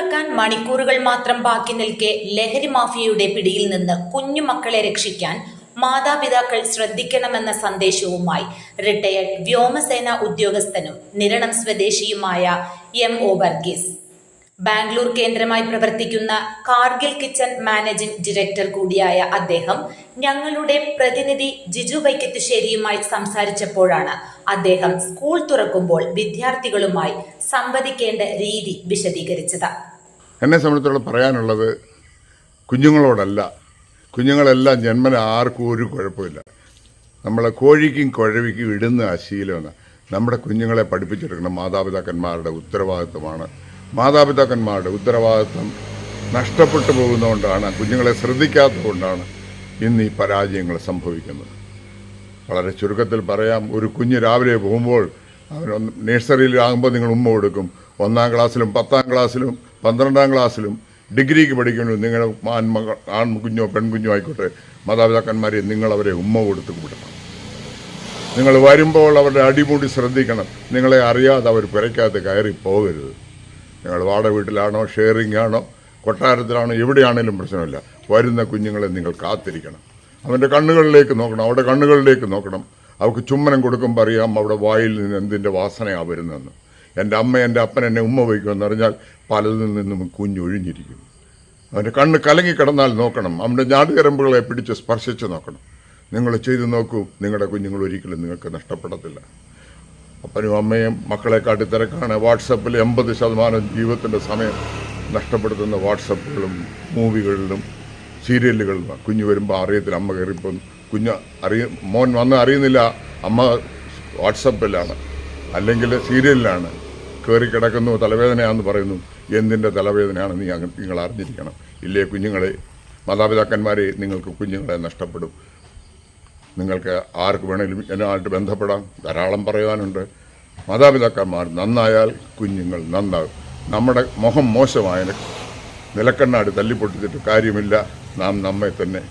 തുറക്കാൻ മണിക്കൂറുകൾ മാത്രം ബാക്കി നിൽക്കെ ലഹരി മാഫിയയുടെ പിടിയിൽ നിന്ന് കുഞ്ഞുമക്കളെ രക്ഷിക്കാൻ മാതാപിതാക്കൾ ശ്രദ്ധിക്കണമെന്ന സന്ദേശവുമായി റിട്ടയർഡ് വ്യോമസേന ഉദ്യോഗസ്ഥനും നിരണം സ്വദേശിയുമായ എം ഒ വർഗീസ്. ബാംഗ്ലൂർ കേന്ദ്രമായി പ്രവർത്തിക്കുന്ന കാർഗിൽ കിച്ചൺ മാനേജിംഗ് ഡയറക്ടർ കൂടിയായ അദ്ദേഹം ഞങ്ങളുടെ പ്രതിനിധി ജിജു വൈക്കത്തുശ്ശേരിയുമായി സംസാരിച്ചപ്പോഴാണ് അദ്ദേഹം സ്കൂൾ തുറക്കുമ്പോൾ വിദ്യാർത്ഥികളുമായി സംവദിക്കേണ്ട രീതി വിശദീകരിച്ചത്. എന്നെ സംബന്ധിച്ചോളം പറയാനുള്ളത് കുഞ്ഞുങ്ങളോടല്ല. കുഞ്ഞുങ്ങളെല്ലാം ജന്മന ആർക്കും ഒരു കുഴപ്പമില്ല. നമ്മളെ കോഴിക്കും കുഴവിക്കും ഇടുന്ന ആ നമ്മുടെ കുഞ്ഞുങ്ങളെ പഠിപ്പിച്ചെടുക്കണം മാതാപിതാക്കന്മാരുടെ ഉത്തരവാദിത്വമാണ്. മാതാപിതാക്കന്മാരുടെ ഉത്തരവാദിത്വം നഷ്ടപ്പെട്ടു പോകുന്നതുകൊണ്ടാണ് കുഞ്ഞുങ്ങളെ ശ്രദ്ധിക്കാത്തതുകൊണ്ടാണ് ഇന്ന് ഈ പരാജയങ്ങൾ സംഭവിക്കുന്നത്. വളരെ ചുരുക്കത്തിൽ പറയാം ഒരു കുഞ്ഞ് രാവിലെ പോകുമ്പോൾ അവൻ നഴ്സറിയിലാകുമ്പോൾ നിങ്ങൾ ഉമ്മ കൊടുക്കും. ഒന്നാം ക്ലാസ്സിലും പത്താം ക്ലാസ്സിലും പന്ത്രണ്ടാം ക്ലാസ്സിലും ഡിഗ്രിക്ക് പഠിക്കുന്നു നിങ്ങൾ ആൺമകൾ ആൺകുഞ്ഞോ പെൺകുഞ്ഞോ ആയിക്കോട്ടെ മാതാപിതാക്കന്മാരെ നിങ്ങൾ അവരെ ഉമ്മ കൊടുത്ത് വിടണം നിങ്ങൾ വരുമ്പോൾ അവരുടെ അടിമുടി ശ്രദ്ധിക്കണം. നിങ്ങളെ അറിയാതെ അവർ പുരയ്ക്കകത്ത് കയറി പോകരുത്. നിങ്ങൾ വാട വീട്ടിലാണോ ഷെയറിംഗ് ആണോ കൊട്ടാരത്തിലാണോ എവിടെയാണേലും പ്രശ്നമില്ല. വരുന്ന കുഞ്ഞുങ്ങളെ നിങ്ങൾ കാത്തിരിക്കണം. അവന്റെ കണ്ണുകളിലേക്ക് നോക്കണം അവരുടെ കണ്ണുകളിലേക്ക് നോക്കണം. അവർക്ക് ചുമ്മനം കൊടുക്കുമ്പോൾ അറിയാം അവിടെ വായിൽ നിന്ന് എന്തിന്റെ വാസനയാണ് വരുന്നതെന്ന്. എന്റെ അമ്മ എന്റെ അപ്പൻ എന്നെ ഉമ്മ വയ്ക്കുമെന്ന് അറിഞ്ഞാൽ പലതിൽ നിന്നും കുഞ്ഞൊഴിഞ്ഞിരിക്കും അവന്റെ കണ്ണ് കലങ്ങി കിടന്നാൽ നോക്കണം. അവന്റെ ഞാടുകരമ്പുകളെ പിടിച്ച് സ്പർശിച്ച് നോക്കണം. നിങ്ങൾ ചെയ്തു നോക്കൂ നിങ്ങളുടെ കുഞ്ഞുങ്ങൾ ഒരിക്കലും നിങ്ങൾക്ക് നഷ്ടപ്പെടത്തില്ല. അപ്പനും അമ്മയും മക്കളെ കാട്ടി തിരക്കാണ് വാട്സപ്പിൽ എൺപത് ശതമാനം ജീവിതത്തിന്റെ സമയം നഷ്ടപ്പെടുത്തുന്ന വാട്സപ്പുകളും മൂവികളിലും സീരിയലുകളിലും കുഞ്ഞ് വരുമ്പോൾ അറിയത്തില്ല. അമ്മ കയറിപ്പം കുഞ്ഞ് അറിയ മോൻ വന്ന് അറിയുന്നില്ല. അമ്മ വാട്സപ്പിലാണ്. അല്ലെങ്കിൽ സീരിയലിലാണ്. കയറി കിടക്കുന്നു തലവേദനയാണെന്ന് പറയുന്നു. എന്തിന്റെ തലവേദനയാണ് നീ നിങ്ങൾ അറിഞ്ഞിരിക്കണം. ഇല്ലേ കുഞ്ഞുങ്ങളെ? മാതാപിതാക്കന്മാരെ നിങ്ങൾക്ക് കുഞ്ഞുങ്ങളെ നഷ്ടപ്പെടും. നിങ്ങൾക്ക് ആർക്ക് വേണമെങ്കിലും എന്നായിട്ട് ബന്ധപ്പെടാം. ധാരാളം പറയാനുണ്ട് മാതാപിതാക്കന്മാർ നന്നായാൽ കുഞ്ഞുങ്ങൾ നന്നാകും. നമ്മുടെ മുഖം മോശമായ നിലക്കണ്ണാടി തല്ലിപ്പൊട്ടിച്ചിട്ട് കാര്യമില്ല. നാം നമ്മെ തന്നെ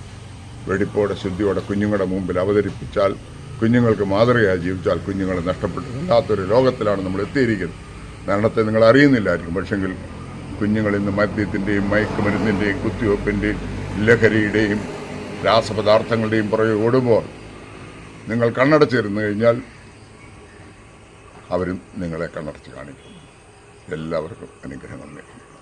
വെടിപ്പോടെ ശുദ്ധിയോടെ കുഞ്ഞുങ്ങളുടെ മുമ്പിൽ അവതരിപ്പിച്ചാൽ കുഞ്ഞുങ്ങൾക്ക് മാതൃകയായി ജീവിച്ചാൽ കുഞ്ഞുങ്ങളെ നഷ്ടപ്പെട്ടു. വല്ലാത്തൊരു ലോകത്തിലാണ് നമ്മൾ എത്തിയിരിക്കുന്നത്. മരണത്തെ നിങ്ങൾ അറിയുന്നില്ലായിരിക്കും. പക്ഷെങ്കിൽ കുഞ്ഞുങ്ങൾ ഇന്ന് മദ്യത്തിന്റെയും മയക്കുമരുന്നിന്റെയും കുത്തിവയ്പ്പിന്റെയും ലഹരിയുടെയും രാസപദാർത്ഥങ്ങളുടെയും പുറകെ ഓടുമ്പോൾ നിങ്ങൾ കണ്ണടച്ചിരുന്നു കഴിഞ്ഞാൽ അവരും നിങ്ങളെ കണ്ണടച്ച് കാണിക്കും. എല്ലാവർക്കും അനുഗ്രഹങ്ങൾ നേരുന്നു